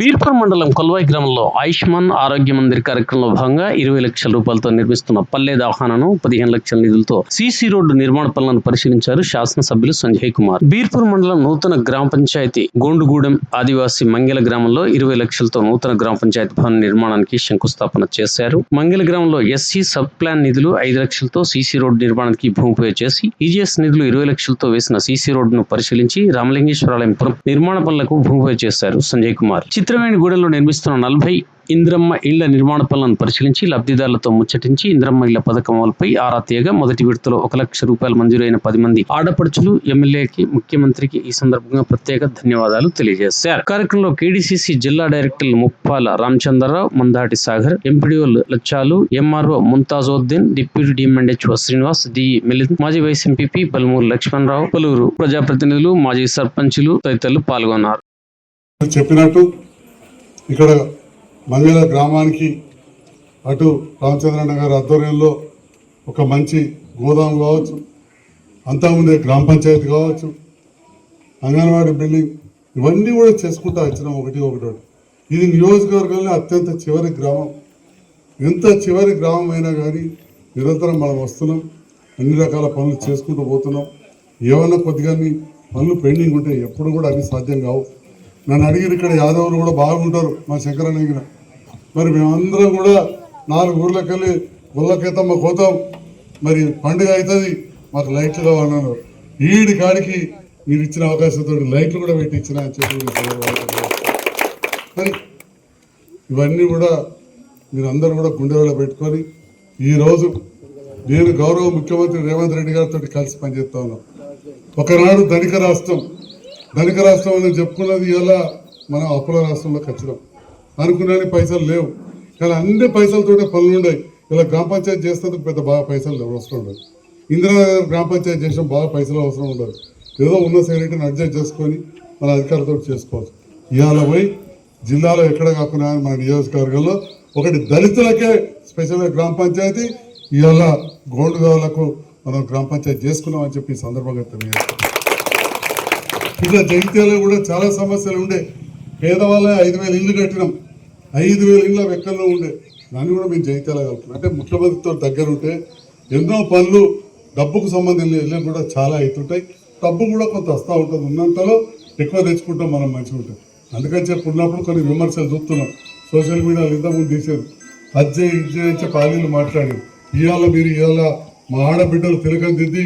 బీర్పూర్ మండలం కొల్వాయి గ్రామంలో ఆయుష్మాన్ ఆరోగ్య మందిర్ కార్యక్రమంలో భాగంగా ఇరవై లక్షల రూపాయలతో నిర్మిస్తున్న పల్లె దవాఖానను పదిహేను లక్షల నిధులతో సీసీ రోడ్డు నిర్మాణ పనులను పరిశీలించారు శాసనసభ్యులు సంజయ్ కుమార్. బీర్పూర్ మండలం నూతన గ్రామ పంచాయతీ గోండుగూడెం ఆదివాసి మంగళ గ్రామంలో ఇరవై లక్షలతో నూతన గ్రామ పంచాయతీ భవన నిర్మాణానికి శంకుస్థాపన చేశారు. మంగళ గ్రామంలో ఎస్సీ సబ్ ప్లాన్ నిధులు ఐదు లక్షలతో సీసీ రోడ్డు నిర్మాణానికి భూమి పూజ చేసి ఈజీఎస్ నిధులు ఇరవై లక్షలతో వేసిన సీసీ రోడ్డును పరిశీలించి రామలింగేశ్వరాలయం నిర్మాణ పనులకు భూమి పూజ చేశారు సంజయ్ కుమార్. చిత్రవేణి గూడెంలో నిర్మిస్తున్న నలభై ఇంద్రమ్మ ఇళ్ళ నిర్మాణ పనులను పరిశీలించి లబ్ధిదారులతో ముచ్చటించి ఇంద్రమ్మ ఇళ్ళ పథకం అమలుపై ఆరా తీయగా మొదటి విడతలో ఒక లక్ష రూపాయలు మంజూరైన పది మంది ఆడపడుచులు ఎమ్మెల్యేకి ముఖ్యమంత్రికి ఈ సందర్భంగా ప్రత్యేక ధన్యవాదాలు తెలియజేశారు. కార్యక్రమంలో కేడీసీసీ జిల్లా డైరెక్టర్లు ముప్పాల రామచంద్రరావు మందాటి సాగర్ ఎంపీడీఓలు లచ్చాలు MRO Mumtazuddin deputy DMHO Srinivas D Milind మాజీ వైస్ ఎంపీపీ పలుమూరు లక్ష్మణరావు పలువురు ప్రజాప్రతినిధులు మాజీ సర్పంచులు తదితరులు పాల్గొన్నారు. చెప్పినట్టు ఇక్కడ మంగళ గ్రామానికి అటు రామచంద్రన్న గారి ఆధ్వర్యంలో ఒక మంచి గోదాం కావచ్చు అంతకుముందే గ్రామ పంచాయతీ కావచ్చు అంగన్వాడీ బిల్డింగ్ ఇవన్నీ కూడా చేసుకుంటూ వచ్చినాం ఒకటి ఒకటి. ఇది నియోజకవర్గంలో అత్యంత చివరి గ్రామం. ఎంత చివరి గ్రామం అయినా కానీ నిరంతరం మనం వస్తున్నాం. అన్ని రకాల పనులు చేసుకుంటూ పోతున్నాం. ఏమైనా కొద్దిగా పనులు పెండింగ్ ఉంటే ఎప్పుడు కూడా అవి సాధ్యం కావు. నన్ను అడిగిన ఇక్కడ యాదవులు కూడా బాగుంటారు మా శంకరన్నగిన మరి మేమందరం కూడా నాలుగు ఊర్లకు వెళ్ళి మా పోతాం మరి పండుగ అవుతుంది మాకు లైట్లు కావాలన్నారు. ఈడి కాడికి మీరు ఇచ్చిన అవకాశంతో లైట్లు కూడా పెట్టి ఇచ్చిన అని చెప్పి మరి ఇవన్నీ కూడా మీరు అందరూ కూడా గుండెలో పెట్టుకొని ఈరోజు నేను గౌరవ ముఖ్యమంత్రి రేవంత్ రెడ్డి గారితో కలిసి పనిచేస్తా ఉన్నాం. ఒకనాడు ధనిక రాష్ట్రం ధనిక రాష్ట్రం అని చెప్పుకున్నది ఇలా మనం అప్పుల రాష్ట్రంలోకి వచ్చినాం అనుకున్నాని పైసలు లేవు. కానీ అన్ని పైసలతోటే పనులు ఉన్నాయి. ఇలా గ్రామ పంచాయతీ చేస్తేందుకు పెద్ద బాగా పైసలు అవసరం ఉండదు. ఇందిరానగర్ గ్రామ పంచాయతీ చేసిన బాగా పైసలు అవసరం ఉండదు. ఏదో ఉన్న సెక్రటరీని అడ్జస్ట్ చేసుకొని మన అధికారులతో చేసుకోవచ్చు. ఇవాళ పోయి జిల్లాలో ఎక్కడ కాకుండా మన నియోజకవర్గంలో ఒకటి దళితులకే స్పెషల్గా గ్రామ పంచాయతీ ఇవాళ గోండుగావులకు మనం గ్రామ పంచాయతీ చేసుకున్నామని చెప్పి ఈ సందర్భంగా తెలియజేస్తాం ఇట్లా జగిత్యాలలో కూడా చాలా సమస్యలు ఉండే. పేదవాళ్ళే ఐదు వేల ఇల్లు కట్టినాం. ఐదు వేల ఇళ్ళ వెక్కల్లో ఉండే. దాన్ని కూడా మేము జగిత్యాల కలుపుతున్నాం అంటే ముఖ్యమంత్రితో దగ్గర ఉంటే ఎన్నో పనులు డబ్బుకు సంబంధించిన ఇల్లు కూడా చాలా అవుతుంటాయి డబ్బు కూడా కొంత వస్తూ ఉంటుంది. ఉన్నంతలో ఎక్కువ తెచ్చుకుంటాం మనం మంచిగా ఉంటాం. అందుకని చెప్పి ఉన్నప్పుడు కొన్ని విమర్శలు చూస్తున్నాం సోషల్ మీడియాలో ఇంతకుముందు తీసేది అజ్జే ఇజ్జే అని చెప్పి ఆలీలు ఇవాళ మీరు ఇవాళ మా ఆడబిడ్డలు తిలకం దిద్ది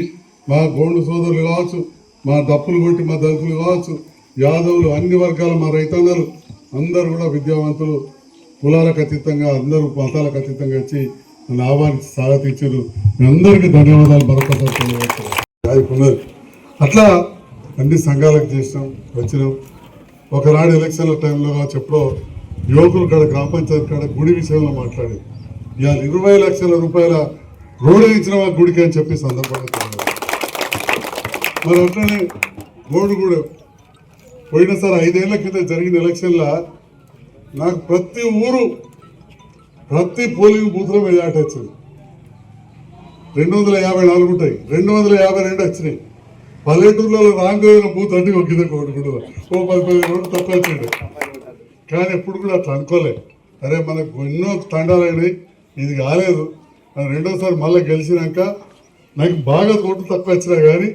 మా గోండు సోదరులు కావచ్చు మా దప్పులు కొట్టి మా దళితులు కావచ్చు యాదవులు అన్ని వర్గాల మా రైతాంగాలు అందరూ కూడా విద్యావంతులు కులాలకు అతీతంగా అందరూ మతాలకు అతీతంగా వచ్చి నన్ను ఆహ్వానించి స్వాగతించారు. మీ అందరికీ ధన్యవాదాలు మరొకసారి అట్లా అన్ని సంఘాలకు చేసినాం వచ్చినాం. ఒకనాడు ఎలక్షన్ల టైంలో కావచ్చు ఎప్పుడో యువకులు కాడ గ్రామ పంచాయతీ కాడ గుడి విషయంలో మాట్లాడి ఇవాళ ఇరవై లక్షల రూపాయల రోడ్డు ఇచ్చిన గుడికి అని చెప్పి సందర్భంగా మరి అట్లనే గోడు కూడా పోయినసారి ఐదేళ్ళ కింద జరిగిన ఎలక్షన్లో నాకు ప్రతి ఊరు ప్రతి పోలింగ్ బూత్లో మెజార్టీ వచ్చింది. రెండు వందల యాభై నాలుగు ఉంటాయి. రెండు వందల యాభై రెండు వచ్చినాయి. పల్లెటూర్లలో రాంగోయిన బూత్ అంటే ఒక కింద కోటి కూడా. ఓ పది పది రోడ్లు తక్కువ వచ్చిండు కానీ ఎప్పుడు కూడా అట్లా అనుకోలేదు అరే మనకు ఎన్నో తండాలైనాయి ఇది కాలేదు. రెండోసారి మళ్ళీ గెలిచినాక నాకు బాగా ఓట్లు తక్కువ వచ్చినా కానీ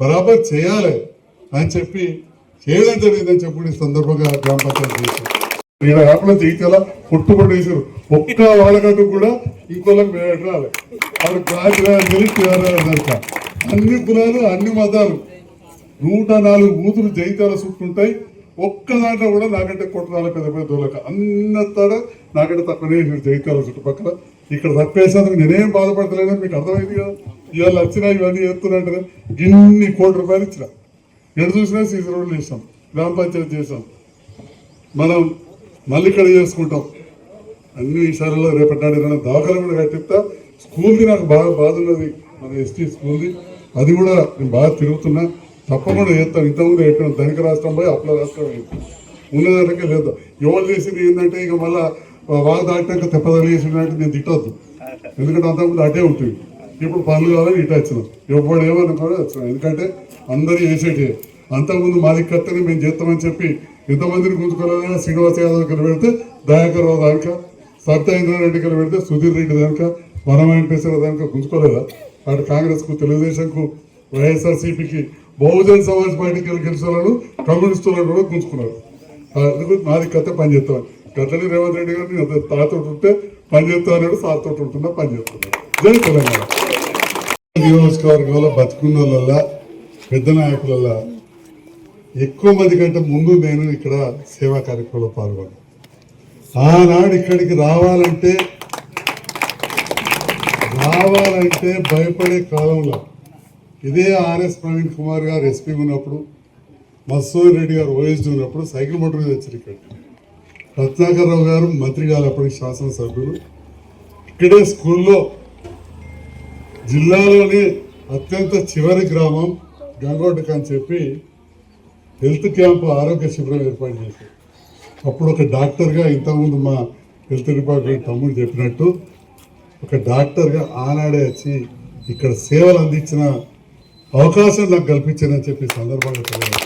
బరాబర్ చేయాలి అని చెప్పి చేయడం జరిగిందని చెప్పి సందర్భంగా గ్రామ పంచాయతీ చేశారు. నేను కాకుండా జగిత్యాల పుట్టుబడి వేసారు ఒక్క వాళ్ళకంటూ కూడా ఇంకోళ్ళకి పెట్టాలి అప్పుడు కనుక అన్ని కులాలు అన్ని మతాలు. నూట నాలుగు బూతులు జైతాల చుట్టుంటాయి ఒక్క దాంట్లో కూడా నాకంటే కొట్టరాల పెద్ద పెద్ద దోలక అన్నత్తడ నాకంటే తక్కువనే వేసారు జైతాల చుట్టుపక్కల. ఇక్కడ తప్పేసేందుకు నేనేం బాధపడతలేదని మీకు అర్థమైంది కదా? ఇవాళ వచ్చినా ఇవన్నీ చేస్తున్నట్టు ఇన్ని కోటి రూపాయలు ఇచ్చిన. ఎటు చూసినా సీసీ రోడ్లు చేసాం గ్రామ పంచాయతీ చేసాం మనం మళ్ళీ ఇక్కడ చేసుకుంటాం. అన్ని విషయాలలో రేపటి నాడు ఏదైనా దాఖలు కూడా కట్టిస్తా. స్కూల్ది నాకు బాగా బాధ ఉన్నది. మన ఎస్టీ స్కూల్ది. అది కూడా నేను బాగా తిరుగుతున్నా. తప్పకుండా చేస్తాను ఇంతకుముందు చెప్పాను ధనిక రాష్ట్రం పోయి అప్పుల రాష్ట్రం ఉన్న ఉన్నదానికే లేదు. ఎవరు చేసింది ఏంటంటే ఇక మళ్ళీ వాళ్ళు దాటినాక తెప్పదలు చేసినట్టు నేను తిట్టద్దు. ఎందుకంటే అంతకుముందు అటే ఉంటుంది. ఇప్పుడు పనులు కావాలని ఇటు వచ్చినాం ఎవడు ఏమని కూడా వచ్చినాం ఎందుకంటే అందరూ వేసేటే అంతకుముందు మాది కట్టని మేము చేస్తామని చెప్పి ఇంతమందిని గుంజుకోలేదా శ్రీనివాస్ యాదవ్ ఇక్కడ పెడితే దయాకర్ రావు దానిక సత్యేంద్రారెడ్డి ఇక్కడ పెడితే సుధీర్ రెడ్డి దానిక వన వెంకటేశ్వర దానిక గుంజుకోలేదా? అటు కాంగ్రెస్కు తెలుగుదేశంకు వైఎస్ఆర్సీపీకి బహుజన్ సమాజ్ పార్టీకి గెలిచిన వాళ్ళు కమ్యూనిస్టులను కూడా గుంజుకున్నారు. అందుకు నాది కథ పనిచేస్తాం గతని రేవంత్ రెడ్డి గారిని తాతోటి ఉంటే పని అన్నాడు సార్తో ఉంటున్నా పనిచేస్తున్నాడు జై తెలంగాణ. నియోజకవర్గంలో బతుకున్న వాళ్ళ పెద్ద నాయకుల ఎక్కువ మంది కంటే ముందు నేను ఇక్కడ సేవా కార్యక్రమంలో పాల్గొన్నాను ఆనాడు ఇక్కడికి రావాలంటే రావాలంటే భయపడే కాలంలో ఇదే ఆర్ఎస్ ప్రవీణ్ కుమార్ గారు ఎస్పీ ఉన్నప్పుడు మసూర్ రెడ్డి గారు ఓఎస్డీ ఉన్నప్పుడు సైకిల్ మోటార్ మీద వచ్చారు ఇక్కడ రత్నాకర్ రావు గారు మంత్రి గారు అప్పటికి శాసనసభ్యులు. ఇక్కడే స్కూల్లో జిల్లాలోని అత్యంత చివరి గ్రామం గంగోటకు అని చెప్పి హెల్త్ క్యాంప్ ఆరోగ్య శిబిరం ఏర్పాటు చేశారు. అప్పుడు ఒక డాక్టర్గా ఇంతకుముందు మా హెల్త్ డిపార్ట్మెంట్ తమ్ముడు చెప్పినట్టు ఒక డాక్టర్గా ఆనాడే వచ్చి ఇక్కడ సేవలు అందించిన అవకాశం నాకు కల్పించిందని చెప్పి సందర్భంగా తెలియదు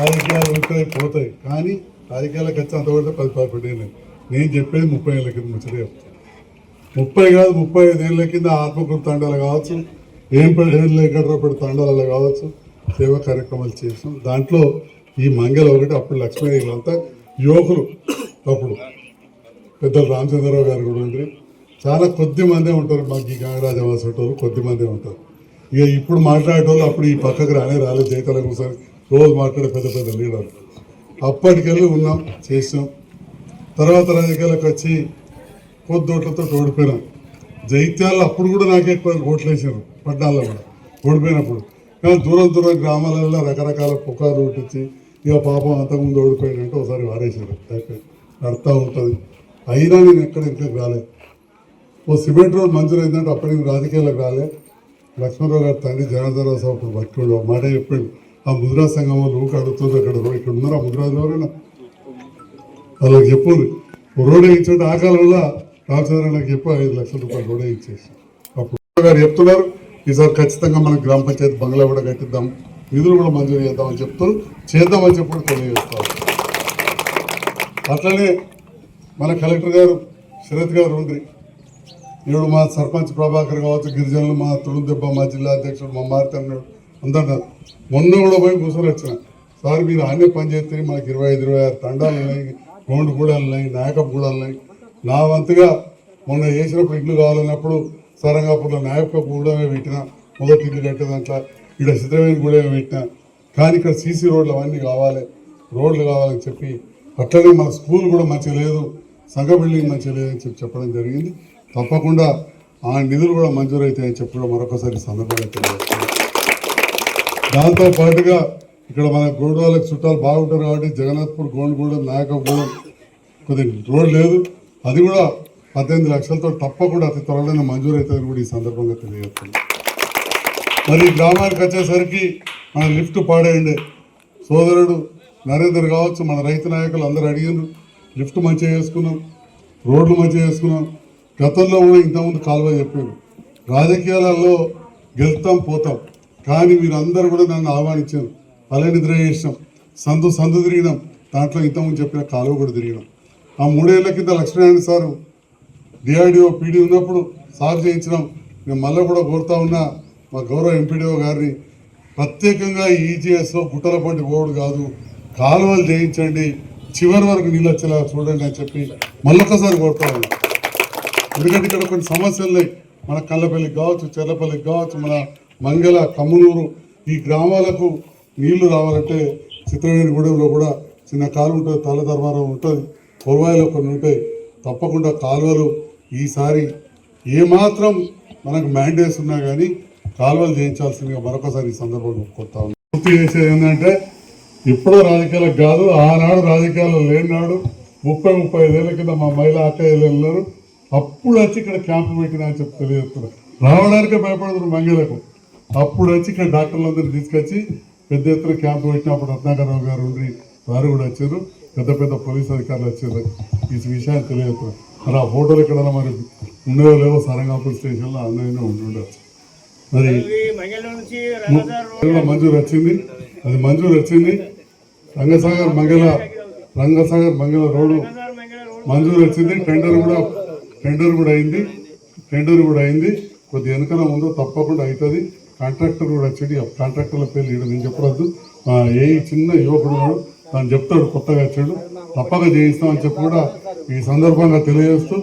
రాజకీయాలు ఉంటాయి పోతాయి. కానీ రాజకీయాలకు వచ్చి అంతవరకు పది పది ఏళ్ళు. నేను చెప్పేది ముప్పై ఏళ్ళ కింద ముచ్చటే చెప్తాను ముప్పై కాదు ముప్పై ఐదు ఏళ్ళ కింద ఆత్మకృత తండాలు కావచ్చు. ఏం ఏళ్ళ ఎక్కడపడి తండాలలో కావచ్చు. సేవా కార్యక్రమాలు చేసాం దాంట్లో ఈ మంగళ ఒకటి అప్పుడు లక్ష్మీ వీళ్ళంతా యువకులు అప్పుడు పెద్దలు రామచంద్రరావు గారు కూడా ఉండ్రి. చాలా కొద్ది మందే ఉంటారు మాకు ఈ గంగరాజ వాసేటోళ్ళు కొద్ది మందే ఉంటారు. ఇక ఇప్పుడు మాట్లాడేటోళ్ళు అప్పుడు ఈ పక్కకు రానే రాలేదు. జైతల కూర్చొని రోజు మాట్లాడే పెద్ద పెద్ద లీడర్లు. అప్పటికెళ్ళి ఉన్నాం చేసాం తర్వాత రాజకీయాలకు వచ్చి పొద్దుట్లతో ఓడిపోయినాం. జైత్యాల్లో అప్పుడు కూడా నాకే ఎక్కువ ఓట్లు వేసారు పడ్డాల్లో కూడా. ఓడిపోయినప్పుడు. కానీ దూరం దూరం గ్రామాలలో రకరకాల పుకార్లు పుట్టించి ఇక పాపం అంతకుముందు ఓడిపోయినట్టు ఒకసారి వారేసారు అర్థం ఉంటుంది. అయినా నేను ఎక్కడ ఇంకా రాలేదు ఓ సిమెంట్ రోడ్ మంజూరు అయిందంటే అప్పటికి రాజకీయాలకు రాలే. లక్ష్మణరావు గారి తండ్రి జనార్దనరావు సార్ అప్పుడు బతికిండు. ఒక మాట చెప్పిండు. ఆ ముద్రా సంఘం వాళ్ళు ఊరికి అడుగుతుంది అక్కడ ఇక్కడ ఉన్నారు ఆ ముద్రాజు ఎవరైనా? వాళ్ళకి చెప్పు రోడ్ వేయించండి ఆ కాలంలో రామచంద్రకి చెప్పు ఐదు లక్షల రూపాయలు కూడా ఇచ్చేసి. అప్పుడు గారు చెప్తున్నారు ఈసారి ఖచ్చితంగా మనం గ్రామ పంచాయతీ బంగ్లా కూడా కట్టిద్దాం నిధులు కూడా మంజూరు చేద్దామని చెప్తారు చేద్దామని చెప్పి కూడా తెలియజేస్తారు అట్లనే మన కలెక్టర్ గారు శరత్ గారు ఉండ్రి. ఇప్పుడు మా సర్పంచ్ ప్రభాకర్ కావచ్చు గిరిజనులు మా తుడుదెబ్బ మా జిల్లా అధ్యక్షుడు మా మారుతన్నాడు అందరు మొన్న కూడా పోయి కూర్చొని వచ్చిన. సార్ మీరు అన్ని పని చేస్తే మాకు ఇరవై ఐదు ఇరవై ఆరు తండాలు ఉన్నాయి గోండు గూడాలు ఉన్నాయి నాయకప్ గూడాలు ఉన్నాయి. నా వంతుగా మొన్న వేసినప్పుడు ఇల్లు కావాలన్నప్పుడు సరంగాపూర్లో నాయక గూడమే పెట్టిన మొదటి ఇల్లు కట్టే దాంట్లో ఇక్కడ సిద్ధమైన గూడమే పెట్టిన. కానీ ఇక్కడ సీసీ రోడ్లు అవన్నీ కావాలి రోడ్లు కావాలని చెప్పి అట్లనే మన స్కూల్ కూడా మంచిగా లేదు సంఘ బిల్డింగ్ మంచిగా లేదని చెప్పి చెప్పడం జరిగింది. తప్పకుండా ఆ నిధులు కూడా మంజూరు అవుతాయని చెప్పి కూడా మరొకసారి సందర్భంగా తెలియజేస్తున్నాను. దాంతో పాటుగా ఇక్కడ మన గోడవాళ్ళకి చుట్టాలు బాగుంటారు కాబట్టి జగన్నాథ్పూర్ గోండుగూడెం నాయకగూడెం కొద్దిగా రోడ్ లేదు. అది కూడా పద్దెనిమిది లక్షలతో తప్పకుండా అతి త్వరలోనే మంజూరు అవుతుందని కూడా ఈ సందర్భంగా తెలియజేస్తుంది మరి గ్రామానికి వచ్చేసరికి మన లిఫ్ట్ పాడేయండి. సోదరుడు నరేందర్ కావచ్చు మన రైతు నాయకులు అందరూ అడిగారు లిఫ్ట్ మంచిగా చేసుకున్నాం రోడ్లు మంచిగా చేసుకున్నాం. గతంలో కూడా ఇంతకుముందు కాలువ చెప్పారు. రాజకీయాలలో గెలుస్తాం పోతాం. కానీ మీరందరూ కూడా నన్ను ఆహ్వానించారు. అలా నిద్ర చేసినాం సందు సందు తిరిగినాం. దాంట్లో ఇంతకుముందు చెప్పిన కాలువ కూడా తిరిగినాం. ఆ మూడేళ్ళ కింద లక్ష్మీనారాయణ సారు డిఆర్డిఓ పీడీ ఉన్నప్పుడు సార్ చేయించినాం నేను మళ్ళీ కూడా కోరుతా ఉన్నా. మా గౌరవ ఎంపీడీఓ గారిని ప్రత్యేకంగా ఈజీఎస్లో గుట్టల పంటి పోవడం కాదు కాలువలు చేయించండి చివరి వరకు నీళ్ళు వచ్చేలా చూడండి అని చెప్పి మళ్ళొక్కసారి కోరుతా ఉన్నా. ఎందుకంటే ఇక్కడ కొన్ని సమస్యలు ఉన్నాయి మన కళ్ళపల్లికి కావచ్చు చెర్లపల్లికి కావచ్చు మన మంగళ కమ్మునూరు ఈ గ్రామాలకు నీళ్ళు రావాలంటే చిత్రవేణిగూడెంలో కూడా చిన్న కాలు ఉంటుంది తల ధర్మారం ఉంటుంది. పొరవాయిలో కొన్ని ఉంటాయి. తప్పకుండా కాలువలు ఈసారి ఏమాత్రం మనకు మ్యాండేట్స్ ఉన్నా కానీ కాలువలు చేయించాల్సిందిగా మరొకసారి ఈ సందర్భంగా కొడతా ఉన్నాం. పూర్తి చేసేది ఏంటంటే ఇప్పుడు రాజకీయాలకు కాదు ఆనాడు రాజకీయాల్లో లేనినాడు ముప్పై ముప్పై ఐదేళ్ళ కింద మా మహిళా అక్కయ్యలు వెళ్ళారు అప్పుడు వచ్చి ఇక్కడ క్యాంపు పెట్టినా అని చెప్పి తెలియజేస్తున్నారు. రావడానికే భయపడుతున్నారు మహిళలకు. అప్పుడు వచ్చి ఇక్కడ డాక్టర్లందరినీ తీసుకొచ్చి పెద్ద ఎత్తున క్యాంపు పెట్టినప్పుడు రత్నాకరరావు గారు ఉండి వారు కూడా వచ్చారు. పెద్ద పెద్ద పోలీస్ అధికారులు వచ్చారు. ఈ విషయాన్ని తెలియజేస్తున్నారు మరి ఆ ఫోటోలు మరి ఉండేవో లేవో సరంగాపూర్ స్టేషన్లో ఉండి ఉండొచ్చు. మరి మంజూరు వచ్చింది. అది మంజూరు వచ్చింది. రంగసాగర్ మంగళ రంగసాగర్ మంగళ రోడ్డు మంజూరు వచ్చింది. టెండర్ కూడా టెండర్ కూడా అయింది. టెండర్ కూడా అయింది. కొద్ది వెనకన ముందు తప్పకుండా అవుతుంది. కాంట్రాక్టర్ కూడా వచ్చి కాంట్రాక్టర్ల పేర్లు ఇక్కడ నేను చెప్పడద్దు ఆ, ఏ చిన్న యువకుడు తను చెప్తాడు కొత్తగా వచ్చాడు తప్పక చేయిస్తామని చెప్పి కూడా ఈ సందర్భంగా తెలియజేస్తూ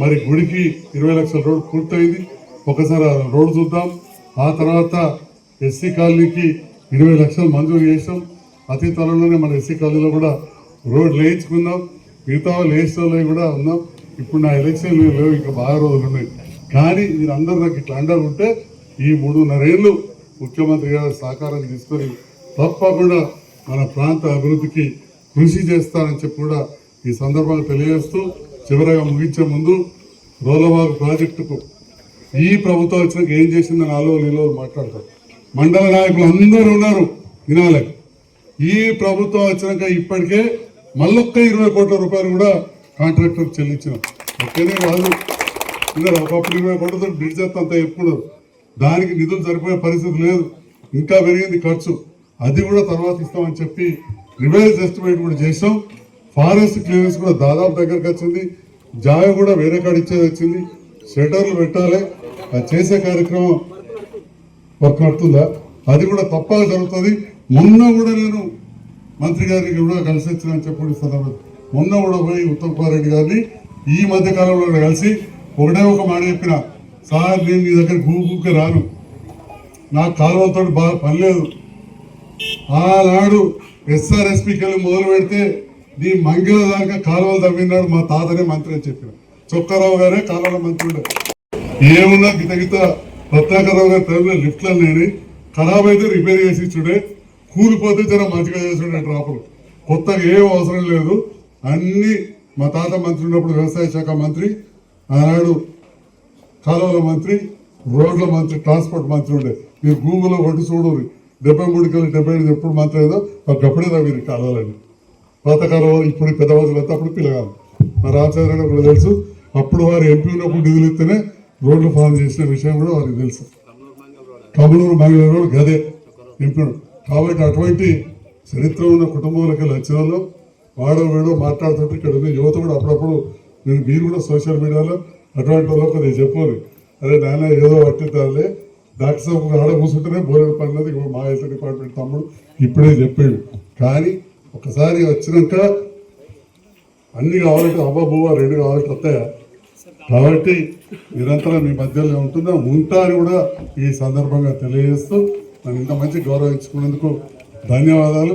మరి గుడికి ఇరవై లక్షల రోడ్డు పూర్తయింది. ఒకసారి రోడ్డు చూద్దాం. ఆ తర్వాత ఎస్సీ కాలనీకి ఇరవై లక్షలు మంజూరు చేసాం అతి త్వరలోనే మన ఎస్సీ కాలనీలో కూడా రోడ్ వేయించుకుందాం మిగతా వాళ్ళు కూడా ఉన్నాం ఇప్పుడు నా ఎలక్షన్ లేవు ఇంకా బాగా రోజులు ఉన్నాయి. కానీ మీరందరూ నాకు ఇట్లా అండర్ ఉంటే ఈ మూడున్నరేళ్ళు ముఖ్యమంత్రి గారు సహకారం తీసుకొని తప్పకుండా మన ప్రాంత అభివృద్ధికి కృషి చేస్తానని చెప్పి కూడా ఈ సందర్భంగా తెలియజేస్తూ చివరగా ముగించే ముందు రోలబాగ్ ప్రాజెక్టుకు ఈ ప్రభుత్వం వచ్చినాక ఏం చేసిందని ఆలో నీలో మాట్లాడతారు మండల నాయకులు అందరూ ఉన్నారు వినాలకు. ఈ ప్రభుత్వం వచ్చినాక ఇప్పటికే మళ్ళొక్క ఇరవై కోట్ల రూపాయలు కూడా కాంట్రాక్టర్ చెల్లించినాం. ఒక్కనే కాదు. ఇంకా ఒకప్పుడు ఇరవై కోట్లతో బ్రిడ్జ్ అంత చెప్పుకున్నారు. దానికి నిధులు సరిపోయే పరిస్థితి లేదు. ఇంకా పెరిగింది ఖర్చు. అది కూడా తర్వాత ఇస్తామని చెప్పి రివైజ్ ఎస్టిమేట్ కూడా చేసాం ఫారెస్ట్ క్లియరెన్స్ కూడా దాదాపు దగ్గరకు వచ్చింది. జాగ కూడా వేరే కాడ ఇచ్చేది వచ్చింది. షెటర్లు పెట్టాలి. అది చేసే కార్యక్రమం వర్క్ అవుతుందా? అది కూడా తప్పక జరుగుతుంది. మొన్న కూడా నేను మంత్రి గారికి కూడా కలిసి వచ్చిన చెప్పండి సందర్భం మొన్న కూడా పోయి ఉత్తమ్ కుమార్ రెడ్డి గారిని ఈ మధ్య కాలంలో కలిసి ఒకటే ఒక మాట చెప్పిన సార్ నేను నీ దగ్గర గూగుకే రాను. నాకు కాలువలతో బాగా పని లేదు. ఆనాడు ఎస్ఆర్ఎస్పికి మొదలు పెడితే నీ మంగిల దాకా కాలువలు తవ్వినాడు మా తాతనే మంత్రి అని చెప్పిన. చొక్కారావు గారే కాలువల మంత్రి ఉండే. ఏమున్నా గిత గిత రత్నాకరరావు గారి టైంలో లిఫ్ట్లు లేని ఖరాబ్ అయితే రిపేర్ చేసి ఇచ్చుడే. కూలిపోతే జర మంచిగా చేసుడే డ్రాపులు. కొత్తగా ఏం అవసరం లేదు. అన్ని మా తాత మంత్రి ఉన్నప్పుడు వ్యవసాయ శాఖ మంత్రి ఆనాడు కాలువల మంత్రి రోడ్ల మంత్రి ట్రాన్స్పోర్ట్ మంత్రి ఉండే. మీరు గూగుల్లో కొట్టి చూడరు. డెబ్బై మూడు కిలో డెబ్బై ఐదు ఎప్పుడు మంత్రి ఏదో ఒకప్పుడే మీరు కాలువలని పాతకాలం ఇప్పుడు పెద్ద వదులు అయితే అప్పుడు పిల్లగాలి మా రామచంద్ర కూడా తెలుసు. అప్పుడు వారు ఎంపీ ఉన్నప్పుడు నిధులు ఇస్తేనే రోడ్లు ఫామ్ చేసిన విషయం కూడా వారికి తెలుసు. కమలూరు మంగళూరు గదే. నింపుడు కాబట్టి అటువంటి చరిత్ర ఉన్న కుటుంబాలకి వచ్చిన వాళ్ళు వాడో వీడో మాట్లాడుతుంటే ఇక్కడ ఉంది యువత కూడా అప్పుడప్పుడు నేను మీరు కూడా సోషల్ మీడియాలో అటువంటి వాళ్ళకి నేను చెప్పాలి. అరే నాయన ఏదో పట్టిద్దాలే డాక్టర్ ఆడ కూర్చుంటేనే బోరెడు పడినది మా హెల్త్ డిపార్ట్మెంట్ తమ్ముడు ఇప్పుడే చెప్పాడు. కానీ ఒకసారి వచ్చినాక అన్ని కావాలంటే అబ్బాబువ్వ రెండు కావాలంటే వస్తాయా? కాబట్టి నిరంతరం మీ మధ్యలో ఉంటుందా ఉంటా అని కూడా ఈ సందర్భంగా తెలియజేస్తూ నన్ను ఇంత మంచి గౌరవించుకున్నందుకు ధన్యవాదాలు.